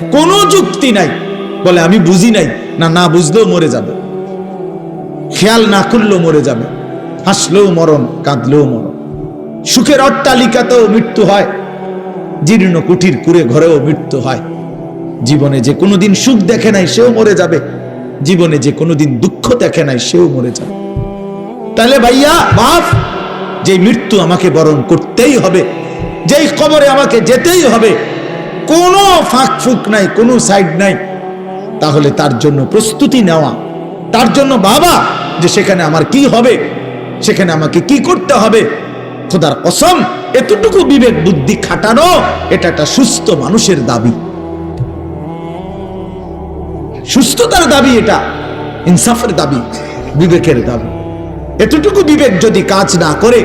কোনো যুক্তি নাই। বলে, আমি বুঝি নাই। না না বুঝলেও মরে যাবে। খেয়াল না করলেও মরে যাবে। হাসলেও মরণ, কাঁদলেও মরণ। সুখের অট্টালিকাতেও মৃত্যু হয়। জীর্ণ কুঠির কুড়ে ঘরেও মৃত্যু হয়। জীবনে যে কোনোদিন সুখ দেখে নাই, সেও মরে যাবে। জীবনে যে কোনোদিন দুঃখ দেখে নাই, সেও মরে যাবে। তাহলে ভাইয়া, বাপ যে মৃত্যু আমাকে বরণ করতেই হবে, যেই কবরে আমাকে যেতেই হবে কোনো ফাঁক ফুক নাই, কোনো সাইড নাই। তাহলে তার জন্য প্রস্তুতি নেওয়া, তার জন্য বাবা যে সেখানে আমার কি হবে, সেখানে আমাকে কি করতে হবে। খোদার কসম, এতটুকু বিবেক বুদ্ধি খাটানো, এটা একটা সুস্থ মানুষের দাবি। সুস্থতার দাবি এটা, ইনসাফের দাবি, বিবেকের দাবি। এতটুকু বিবেক যদি কাজ না করে,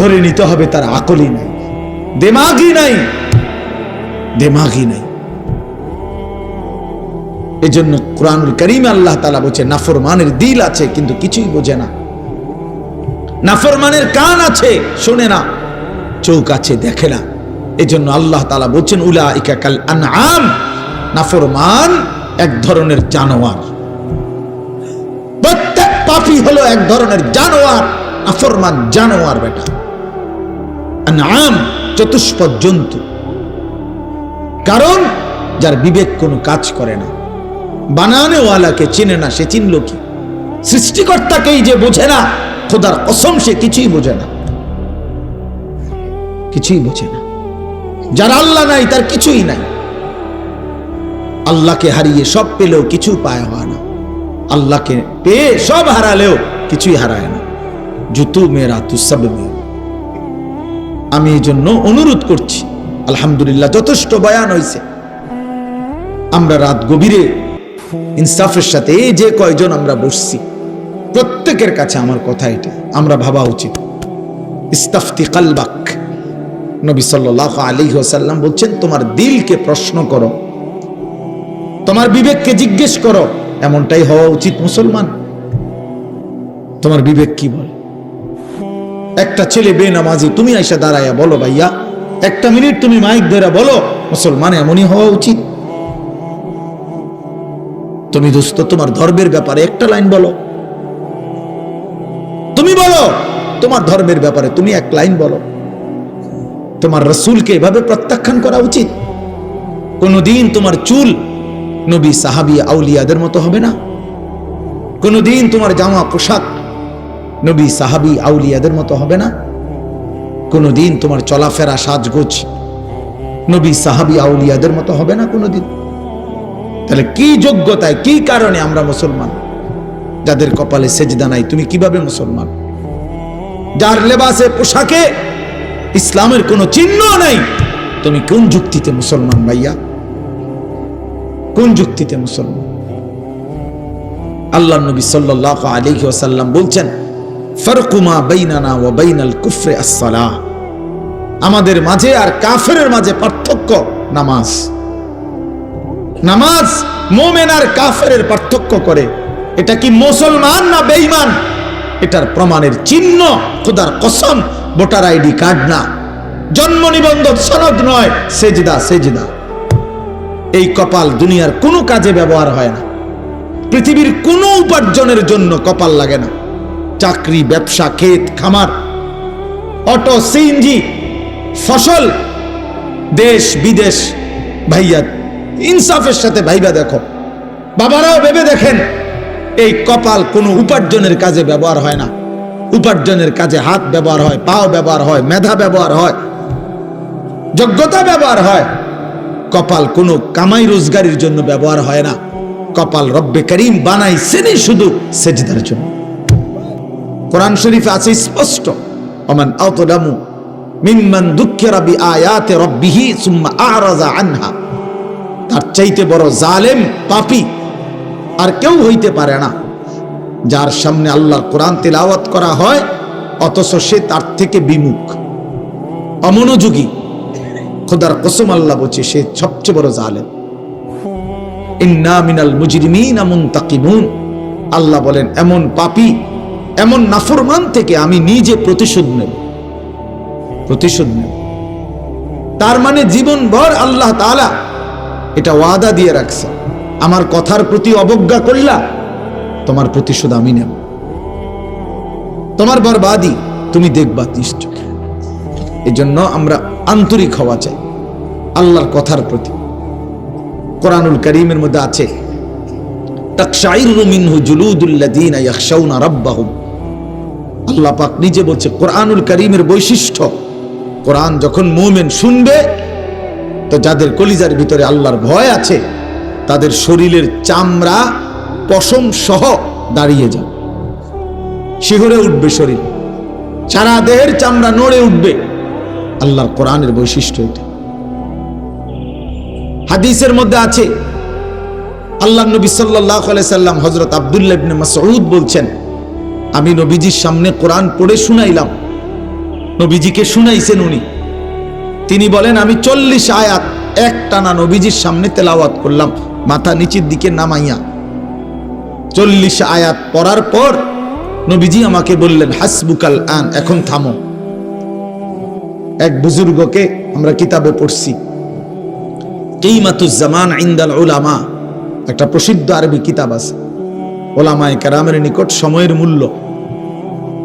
ধরে নিতে হবে তার আকলই নাই, দেমাগই নাই। দেমাগই নাই। এজন্য কোরআনুল করিম আল্লাহ তালা বলছে, নাফরমানের দিল আছে, কিন্তু কিছুই বোঝে না। নাফরমানের কান আছে, শোনে না। চোখ আছে, দেখে না। এজন্য আল্লাহ তালা বলছেন উলা ইকাকাল আনআম। নাফরমান এক ধরনের জানোয়ার। প্রত্যেক পাপি হলো এক ধরনের জানোয়ার। নাফরমান জানোয়ার বেটা। আনআম চতুষ্পদ জন্তু। কারণ যার বিবেক কোনো কাজ করে না। বানানেওয়ালাকে চিনে না, সে চিনল কি? সৃষ্টিকর্তাকেই যে বোঝে না, খোদার অসম সে কিছুই বোঝে না। কিছুই বোঝে না। যার আল্লাহ নাই, তার কিছুই নাই। আল্লাহকে হারিয়ে সব পেলেও কিছু পায় হয় না। আল্লাহকে পেয়ে সব হারালেও কিছুই হারায় না। জুতু মেরা তু সব মেরা আমি এই জন্য অনুরোধ করছি আলহামদুলিল্লাহ, যথেষ্ট বয়ান হয়েছে আমরা রাত গভীরে ইনসাফের সাথে এই যে কয়জন আমরা বসছি, প্রত্যেকের কাছে আমার কথা এটা আমরা ভাবা উচিত। ইস্তাফতি কালবাক, নবী সাল্লাহ আলী ওসাল্লাম বলছেন, তোমার দিলকে প্রশ্ন করো, তোমার বিবেককে জিজ্ঞেস করো, এমনটাই হওয়া উচিত মুসলমান। তোমার বিবেক কি বলে? একটা ছেলে বেনামাজি, তুমি আইসা দাঁড়াইয়া বলো ভাইয়া একটা মিনিট তুমি মাইক ধরে বলো, মুসলমান এমনই হওয়া উচিত। তুমি দোস্ত, তোমার ধর্মের ব্যাপারে একটা লাইন বলো। তুমি বলো, তোমার ধর্মের ব্যাপারে তুমি এক লাইন বলো। তোমার রসুলকে এভাবে প্রত্যাখ্যান করা উচিত? কোনদিন তোমার চুল নবী সাহাবি আউলিয়াদের মতো হবে না? কোনদিন তোমার জামা পোশাক নবী সাহাবি আউলিয়াদের মতো হবে না? কোনদিন তোমার চলাফেরা সাজগোজ। নবী সাহাবি আউলিয়াদের মতো হবে না কোনোদিন? তাহলে কি যোগ্যতায়, কি কারণে আমরা মুসলমান? যাদের কপালে সেজদা নাই, তুমি কীভাবে মুসলমান? যার লেবাসে পোশাকে ইসলামের কোনো চিহ্ন নাই, তুমি কোন যুক্তিতে মুসলমান ভাইয়া? কোন যুক্তিতে মুসলমান? আল্লাহ নবী সাল্লাহ আলাইহি ওয়াসাল্লাম বলছেন ফরকুমা বাইনানা বাইনাল কুফরে আমাদের মাঝে আর কাফেরের মাঝে পার্থক্য নামাজ। নামাজ মোমেন আর কাফের পার্থক্য করে। এটা কি মুসলমান না বেঈমান? এটার প্রমাণের চিহ্ন খোদার কসম, ভোটার আইডি কার্ড না। জন্ম নিবন্ধন সনদ নয়, সেজদা সেজদা। এই কপাল দুনিয়ার কোনো কাজে ব্যবহার হয় না। পৃথিবীর কোনো উপার্জনের জন্য কপাল লাগে না। চাকরি, ব্যবসা, ক্ষেত, খামার, অটো, সিএনজি, ফসল, দেশ, বিদেশ, ভাইয়া, ইনসাফের সাথে ভাইবা দেখো। বাবারাও ভেবে দেখেন, এই কপাল কোনো উপার্জনের কাজে ব্যবহার হয় না। উপার্জনের কাজে হাত ব্যবহার হয়, পাও ব্যবহার হয়, মেধা ব্যবহার হয়, যোগ্যতা ব্যবহার হয়। কপাল কোনো কামাই রোজগারির জন্য ব্যবহার হয় না। কপাল রব্বে করিম বানাইছেনই শুধু সেজদার জন্য। কোরআন শরীফে আছে স্পষ্ট। অমান আতলামু মিম্মান দুঃখেরা বি আয়াতে রব্বিহি সুম্মা আরাজা আনহা। তার চাইতে বড় জালেম পাপি আর কেউ হইতে পারে না। যার সামনে আল্লাহর কোরআন তেলাওয়াত করা হয়, অথচ সে তার থেকে বিমুখ। অমনোযোগী। খোদার কসম আল্লাহ বলছে, সে সবচেয়ে বড় জালেম। ইন্না মিনাল মুজরিমিন মুনতাকিমুন। আল্লাহ বলেন, এমন পাপি এমন নাফরমান থেকে আমি নিজে প্রতিশোধ নেব। প্রতিশোধ নেব। তার মানে জীবনভর আল্লাহ তাআলা এটা ওয়াদা দিয়ে রাখছে। আমার কথার প্রতি অবজ্ঞা করলা, তোমার প্রতিশোধ আমি নেব। তোমার বরবাদি তুমি দেখবা নিশ্চয়। এই জন্য আমরা আন্তরিক হওয়া চাই আল্লাহর কথার প্রতি। কোরআনুল করিমের মধ্যে আছে, তাকশাইরু জুলুদুল্লাযীনা ইয়াখশাউনা রাব্বাহুম। আল্লাহ পাক নিজে বলছে, কোরআনুল করিমের বৈশিষ্ট্য, কোরআন যখন মুমিন শুনবে, তো যাদের কলিজার ভিতরে আল্লাহর ভয় আছে, তাদের শরীরের চামড়া পশম সহ দাঁড়িয়ে যাবে। শিহরে উঠবে শরীর। সারা দেহের চামড়া নড়ে উঠবে। আল্লাহর কোরআনের বৈশিষ্ট্য এটা। হাদিসের মধ্যে আছে আল্লাহ নবী সাল্লাহ সাল্লাম হজরত আবদুল্লাহ ইবনে মাসউদ বলছেন আমি নবীজির সামনে কোরআন পড়ে শুনাইলাম। নবীজিকে শুনাইছেন উনি। তিনি বলেন, আমি চল্লিশ আয়াত এক টানা নবীজির সামনে তেলাওয়াত করলাম, মাথা নিচের দিকে নামাইয়া। চল্লিশ আয়াত পড়ার পর নবীজি আমাকে বললেন, হাসবুকাল আন, এখন থামো। এক বুজুর্গকে আমরা কিতাবে পড়ছি। কিমাতুজ্জামান ইন্দাল ওলামা একটা প্রসিদ্ধ আরবি কিতাব আছে। ওলামায় কারামের নিকট সময়ের মূল্য।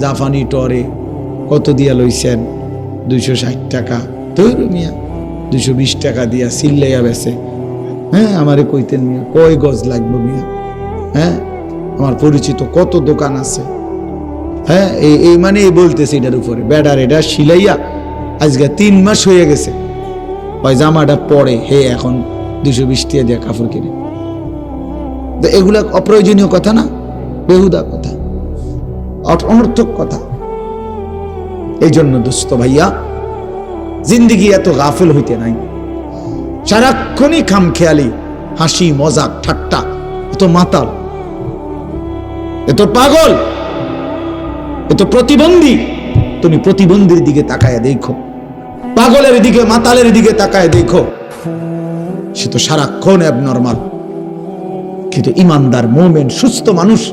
জাফানি টরে কত দিয়া লইছেন? দুইশো ষাট টাকা। তৈরি মিয়া, দুইশো বিশ টাকা দিয়া সিল্লাইয়া বেছে। হ্যাঁ আমারে কইতেন মিয়া, কয় গজ লাগবে মিয়া? হ্যাঁ আমার পরিচিত কত দোকান আছে? হ্যাঁ এই এই মানে এই বলতেছে এটার উপরে। বেডার এটা সিলাইয়া আজকে তিন মাস হয়ে গেছে। ওই জামাটা পরে হে এখন দুশো বিশ টাকা দিয়ে কাপড় কিনে। এগুলা অপ্রয়োজনীয় কথা না? বেহুদা কথা। অনর্থক কথা। এই জন্য দোস্ত ভাইয়া, জিন্দিগি এত গাফিল হইতে নাই। সারাক্ষণই খাম খেয়ালি হাসি, মজাক, ঠাট্টা, এত মাতাল। এত পাগল এত প্রতিবন্ধী। তুমি প্রতিবন্ধীর দিকে তাকায় দেখো। পাগলের দিকে, মাতালের দিকে তাকায় দেখো। সে তো সারাক্ষণ অ্যাবনর্মাল কিন্তু ইমানদার, মোমেন, সুস্থ মানুষ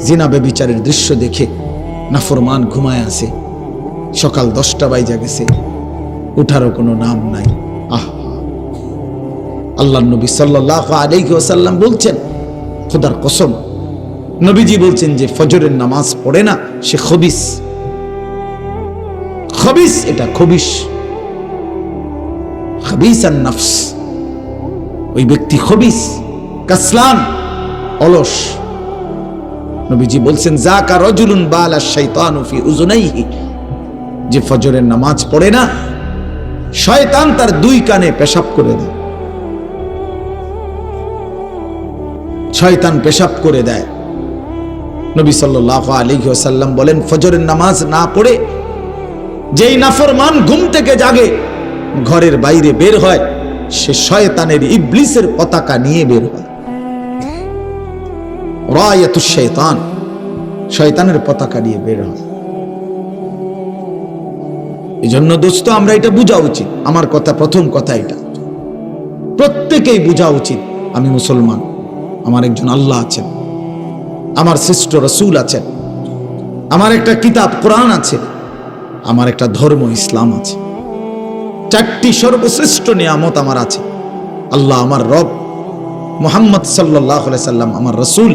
জিনা বেবিচারের দৃশ্য দেখে নাফরমান ঘুমায় আছে। সকাল দশটা বাইজা গেছে। উঠারও কোনো নাম নাই। আহ। আল্লাহ নবী সাল্লাহ আলাইহি ওয়াসাল্লাম বলছেন, খোদার কসম, নবীজি বলছেন যে ফজরের নামাজ পড়ে না, সে খবিস। খবিস, এটা খবিস। খবিস আর নফস। ওই ব্যক্তি খবিস, কাসলান, অলস। নবীজি বলছেন জাকা রজুলুন বালা শাইতানু ফি উজুনাইহি। যে ফজরের নামাজ পড়ে না, শয়তান তার দুই কানে পেশাব করে দেয়। শয়তান পেশাব করে দেয়। নবী সাল্লাহ আলী সাল্লাম বলেন, ফজরের নামাজ না পড়ে যেই নাফরমান ঘুম থেকে জাগে, ঘরের বাইরে বের হয়, সে শয়তানের ইবলিসের পতাকা নিয়ে বের হয়। রায়াতু শয়তান। পতাকা নিয়ে বের হয়। এই জন্য দোস্ত, আমরা এটা বোঝা উচিত। আমার কথা, প্রথম কথা এটা। প্রত্যেকেই বোঝা উচিত, আমি মুসলমান। আমার একজন আল্লাহ আছেন। আমার শ্রেষ্ঠ রসুল আছেন। আমার একটা কিতাব, কোরআন আছে। আমার একটা ধর্ম, ইসলাম আছে। চারটি সর্বশ্রেষ্ঠ নিয়ামত আমার আছে। আল্লাহ আমার রব। মোহাম্মদ সাল্লাহ সাল্লাম আমার রসুল।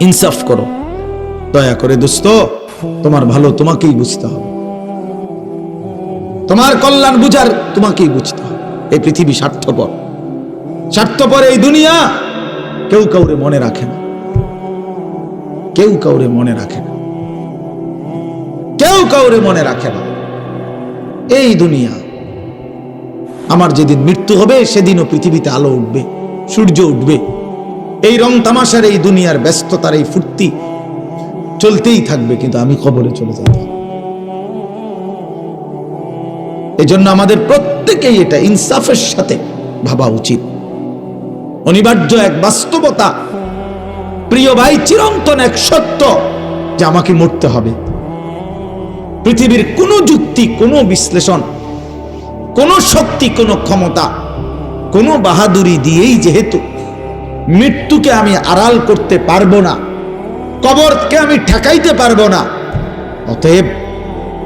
ইনসাফ করো। দয়া করে দোস্ত, তোমার ভালো তোমাকেই বুঝতে হবে। তোমার কল্যাণ বুঝার তোমাকেই বুঝতে হবে। এই পৃথিবী স্বার্থপর। স্বার্থপর এই দুনিয়া কেউ কাউরে মনে রাখে না। কেউ কাউরে মনে রাখে না। কেউ কাউরে মনে রাখে না। এই দুনিয়া। আমার যেদিন মৃত্যু হবে, সেদিনও পৃথিবীতে আলো উঠবে, সূর্য উঠবে। এই রং তামাশার এই দুনিয়ার ব্যস্ততার এই ফুর্তি চলতেই থাকবে, কিন্তু আমি কবরে চলে যাব। এই জন্য আমাদের প্রত্যেকেই এটা ইনসাফের সাথে ভাবা উচিত। অনিবার্য এক বাস্তবতা। প্রিয় ভাই, চিরন্তন এক সত্য যে আমাকে মরতে হবে। পৃথিবীর কোনো যুক্তি, কোনো বিশ্লেষণ, কোনো শক্তি, কোনো ক্ষমতা, কোনো বাহাদুরি দিয়েই যেহেতু মৃত্যুকে আমি আড়াল করতে পারব না। কবরকে আমি ঠেকাইতে পারব না। অতএব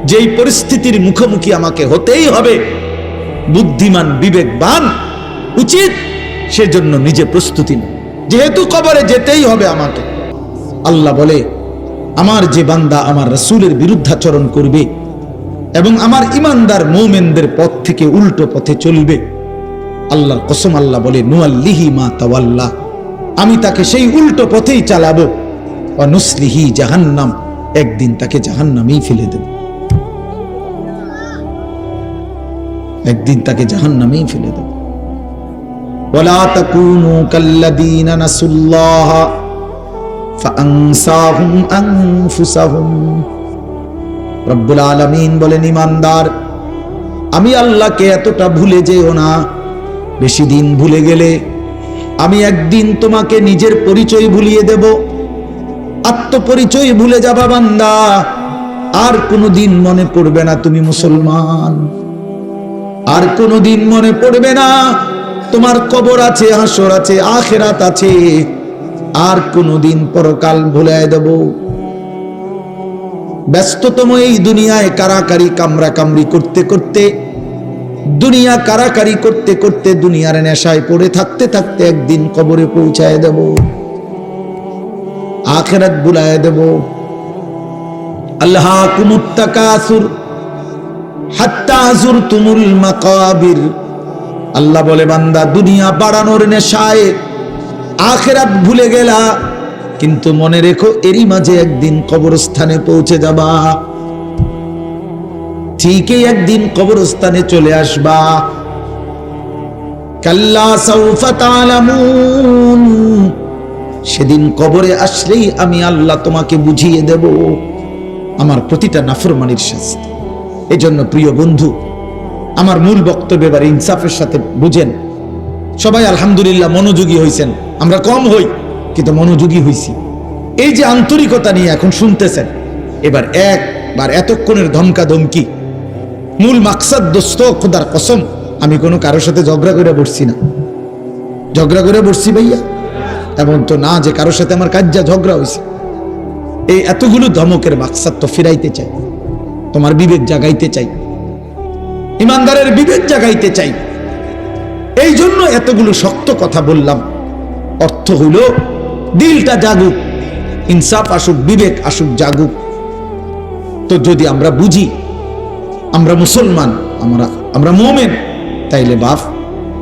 যেই পরিস্থিতির মুখোমুখি আমাকে হতেই হবে, বুদ্ধিমান, বিবেকবান, উচিত সেজন্য নিজে প্রস্তুতি নেই যেহেতু কবরে যেতেই হবে আমাকে। আল্লাহ বলে, আমার যে বান্দা আমার রসুলের বিরুদ্ধাচরণ করবে এবং আমার ইমানদার মৌমেনদের পথ থেকে উল্টো পথে চলবে। আল্লাহর কসম আল্লাহ বলে, নুয়াল্লিহি মা তাওয়াল্লাহ আমি তাকে সেই উল্টো পথেই চালাবো। অনুসলিহি জাহান্নাম, একদিন তাকে জাহান্নামেই ফেলে দেব। একদিন তাকে জাহান্নামেই ফেলে দেব। বলেন, ইমানদার, আমি আল্লাহকে এতটা ভুলে যেও না। বেশি দিন ভুলে গেলে আমি একদিন তোমাকে নিজের পরিচয় ভুলিয়ে দেব। আত্মপরিচয় ভুলে যাবা বান্দা। আর কোনোদিন মনে পড়বে না তুমি মুসলমান। আর কোনোদিন মনে পড়বে না তোমার কবর আছে, হাসর আছে, আখেরাত আছে। আর কোনোদিন পরকাল ভুলে দেব। ব্যস্ততম এই দুনিয়ায় কারাকারি কামরা কামড়ি করতে করতে দুনিয়া কারাকারি করতে করতে দুনিয়ার নেশায় পড়ে থাকতে থাকতে একদিন কবরে পৌঁছায় দেব। আখেরাত বুলায় দেব। আল্লাহ কুমুত্তাকাসুর, হাত্তা তুমুল মাকাবির। আল্লাহ বলে, বান্দা, দুনিয়া বাড়ানোর নেশায় আখেরাত ভুলে গেলা, কিন্তু মনে রেখো, এরই মাঝে একদিন কবরস্থানে পৌঁছে যাবা। ঠিকই একদিন কবরস্থানে চলে আসবা। কাল্লা সেদিন কবরে আসলেই আমি আল্লাহ তোমাকে বুঝিয়ে দেব। আমার প্রতিটা নাফরমানির শাস্তি। এজন্য প্রিয় বন্ধু, আমার মূল বক্তব্য এবার ইনসাফের সাথে বুঝেন। সবাই আলহামদুলিল্লাহ মনোযোগী হয়েছেন আমরা কম হই, কিন্তু মনোযোগী হইছি। এই যে আন্তরিকতা নিয়ে এখন শুনতেছেন, এবার একবার এতক্ষণের ধমকা ধমকি মূল মাকসাদ দোস্ত, খোদার কসম, আমি কোনো কারোর সাথে ঝগড়া করে বসছি না। ঝগড়া করে বসছি ভাইয়া। এমন তো না যে কারোর সাথে আমার কাজ যা ঝগড়া হয়েছে এই এতগুলো ধমকের মাকসাদ তো ফিরাইতে চাই। তোমার বিবেক জাগাইতে চাই। ইমানদারের বিবেক জাগাইতে চাই। এই জন্য এতগুলো শক্ত কথা বললাম। অর্থ হইল, দিলটা জাগুক, ইনসাফ আসুক, বিবেক আসুক, জাগুক। তো যদি আমরা বুঝি আমরা মুসলমান, আমরা আমরা মোমেন। তাইলে বাপ,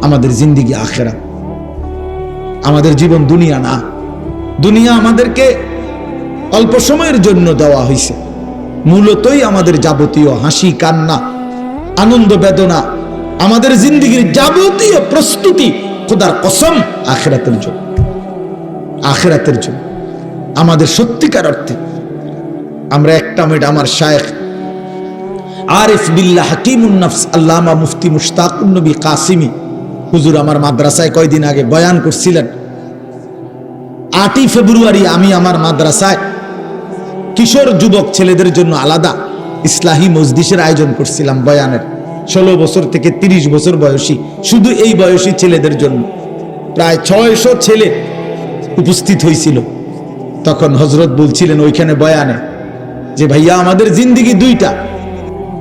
আমাদের জিন্দিগি আখেরা আমাদের জীবন দুনিয়া না। দুনিয়া আমাদেরকে অল্প সময়ের জন্য দেওয়া হয়েছে মূলতই আমাদের যাবতীয় হাসি, কান্না, আনন্দ, বেদনা, আমাদের জিন্দিগির যাবতীয় প্রস্তুতি খোদার কসম আখেরাতের জন্য। আখেরাতের জন্য। আমাদের সত্যিকার অর্থে আমরা একটা মিনিট আমার শায়েখ আরিফ বিল্লাহ হাকিমুন নফস, আল্লামা মুফতি মুশতাকুন নবী কাসিমি। হুজুর, আমার মাদ্রাসায় কয়দিন আগে বয়ান করছিলেন। আটই ফেব্রুয়ারি আমি আমার মাদ্রাসায় কিশোর যুবক ছেলেদের জন্য আলাদা ইসলাহী মজদিসের আয়োজন করছিলাম বয়ানের। ষোলো বছর থেকে ৩০ বছর বয়সী, শুধু এই বয়সী ছেলেদের জন্য। প্রায় ছয়শো ছেলে উপস্থিত হয়েছিল। তখন হজরত বলছিলেন ওইখানে বয়ানে যে, ভাইয়া, আমাদের জিন্দিগি দুইটা।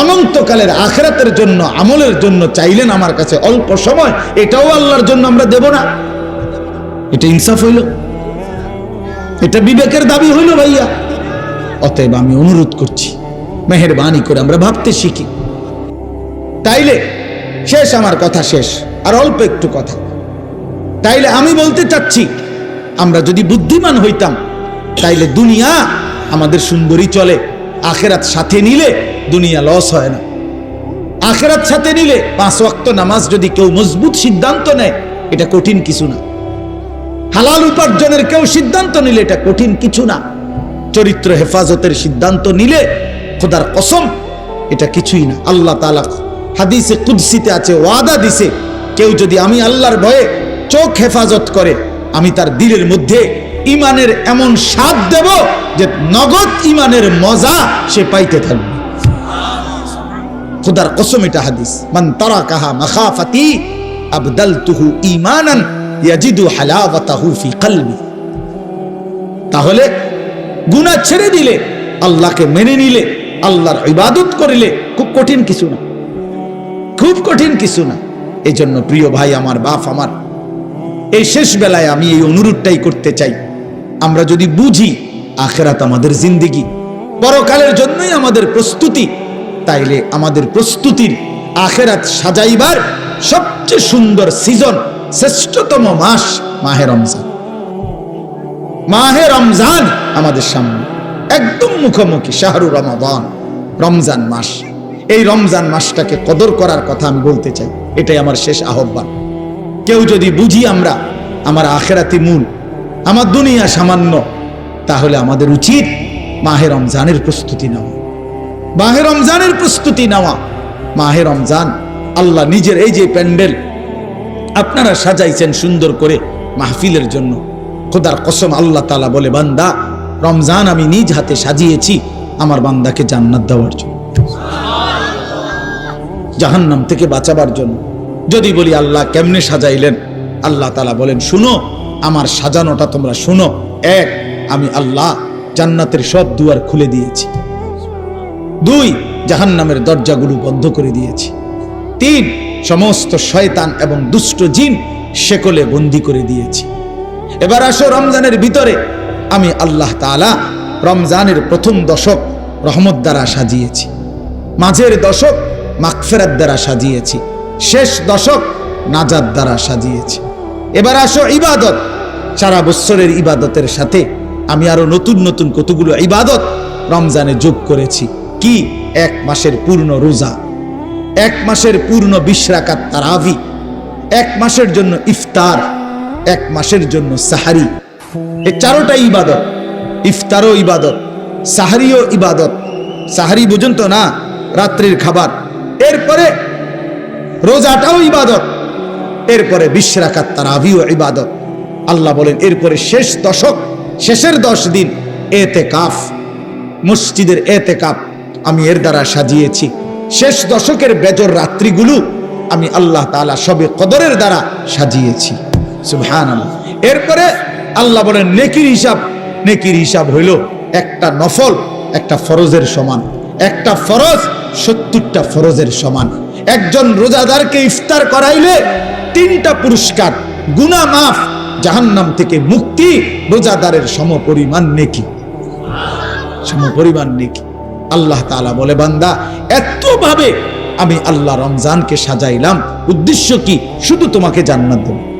অনন্তকালের আখেরাতের জন্য, আমলের জন্য চাইলেন আমার কাছে অল্প সময়, এটাও আল্লাহর জন্য আমরা দেব না। এটা ইনসাফ হইল। এটা বিবেকের দাবি হইল ভাইয়া। অতএব আমি অনুরোধ করছি, মেহরবানি করে আমরা ভাবতে শিখি। তাইলে শেষ আমার কথা শেষ, আর অল্প একটু কথা। তাইলে আমি বলতে চাচ্ছি, আমরা যদি বুদ্ধিমান হইতাম, তাইলে দুনিয়া আমাদের সুন্দরী চলে, আখেরাত সাথে নিলে দুনিয়া লস হয় না। আখেরাত সাথে নিলে পাঁচ ওয়াক্ত নামাজ যদি কেউ মজবুত সিদ্ধান্ত নেয়, এটা কঠিন কিছু না। হালাল উপার্জনের কেউ সিদ্ধান্ত নিলে এটা কঠিন কিছু না। চরিত্র হেফাজতের সিদ্ধান্ত নিলে খোদার কসম, এটা কিছুই না। আল্লাহ তালা হাদিসে, কুদ্সিতে আছে, ওয়াদা দিছে, কেউ যদি আমি আল্লাহর ভয়ে চোখ হেফাজত করে, আমি তার দিলের মধ্যে ইমানের এমন স্বাদ দেব যে নগদ ইমানের মজা সে পাইতে থাকবে। খুদার কসম এটা হাদিস। মান তারা কাহা মাখাফাতি আবদালতুহু ঈমানান ইয়াজিদু হালাওয়াতাহু ফি কলবি। তাহলে গুনাহ ছেড়ে দিলে, আল্লাহকে মেনে নিলে, আল্লাহর ইবাদত করিলে খুব কঠিন কিছু না। খুব কঠিন কিছু না। এই জন্য প্রিয় ভাই আমার, বাপ আমার, এই শেষ বেলায় আমি এই অনুরোধটাই করতে চাই। আমরা যদি বুঝি, আখেরাত আমাদের জিন্দিগি। পরকালের জন্যই আমাদের প্রস্তুতি। তাইলে আমাদের প্রস্তুতির আখেরাত সাজাইবার সবচেয়ে সুন্দর সিজন শ্রেষ্ঠতম মাস মাহে রমজান। মাহে রমজান আমাদের সামনে। একদম মুখোমুখি শাহরু রমাদান, রমজান মাস। এই রমজান মাসটাকে কদর করার কথা আমি বলতে চাই, এটাই আমার শেষ আহ্বান। কেউ যদি বুঝি আমরা, আমার আখেরাতি মূল, আমার দুনিয়া সামান্য, তাহলে আমাদের উচিত মাহে রমজানের প্রস্তুতি নেওয়া। মাহে রমজানের প্রস্তুতি নেওয়া। মাহে রমজান, আল্লাহ নিজের এই যে প্যান্ডেল, আপনারা সাজাইছেন সুন্দর করে মাহফিলের জন্য। খোদার কসম আল্লাহ তালা বলে, বান্দা, রমজান আমি নিজ হাতে সাজিয়েছি, আমার বান্দাকে জান্নাত দেওয়ার জন্য। জাহান্নাম থেকে বাঁচাবার জন্য। যদি বলি, আল্লাহ কেমনে সাজাইলেন? আল্লাহ তালা বলেন, শুনো, আমার সাজানোটা তোমরা শুনো। এক, আমি আল্লাহ জান্নাতের সব দুয়ার খুলে দিয়েছি। দুই, জাহান্নামের দরজাগুলো বন্ধ করে দিয়েছি। তিন, সমস্ত শয়তান এবং দুষ্ট জিন শেকলে বন্দি করে দিয়েছি। এবার আসো রমজানের ভিতরে। আমি আল্লাহ তাআলা রমজানের প্রথম দশক রহমত দ্বারা সাজিয়েছি। মাঝের দশক মাকফেরাত দ্বারা সাজিয়েছি। শেষ দশক নাজাদ দ্বারা সাজিয়েছি। এবার আসো ইবাদত। সারা বৎসরের ইবাদতের সাথে আমি আরও নতুন নতুন কতগুলো ইবাদত রমজানে যোগ করেছি। কি? এক মাসের পূর্ণ রোজা। এক মাসের পূর্ণ বিশ্রাকাত তারাভি এক মাসের জন্য ইফতার। এক মাসের জন্য সাহারি। এই চারোটা ইবাদত। ইফতারও ইবাদত। সাহারিও ইবাদত। সাহারি বুঝুন তো না? রাত্রির খাবার। এরপরে রোজাটাও ইবাদত। এরপরে বিশ্রাকাত তারাভিও ইবাদত। আল্লাহ বলেন, এরপরে শেষ দশক, শেষের দশ দিন এতে কাফ মসজিদের এতে কাপ আমি এর দ্বারা সাজিয়েছি। শেষ দশকের বেজর রাত্রিগুলো আমি আল্লাহ তালা সবে কদরের দ্বারা সাজিয়েছি। এরপরে আল্লাহ বলেন, নেকির হিসাব নেকির হিসাব হইল একটা নফল, একটা ফরজের সমান। একটা ফরজ সত্তরটা ফরজের সমান। একজন রোজাদারকে ইফতার করাইলে তিনটা পুরস্কার গুনা মাফ, জাহান্নাম থেকে মুক্তি, রোজাদারের সম সমপরিমাণ নেকি। সম সমপরিমাণ নেকি। আল্লাহ তালা বলে, বান্দা এতভাবে আমি আল্লাহ রমজানকে সাজাইলাম। উদ্দেশ্য কি? শুধু তোমাকে জান্নাত দেব।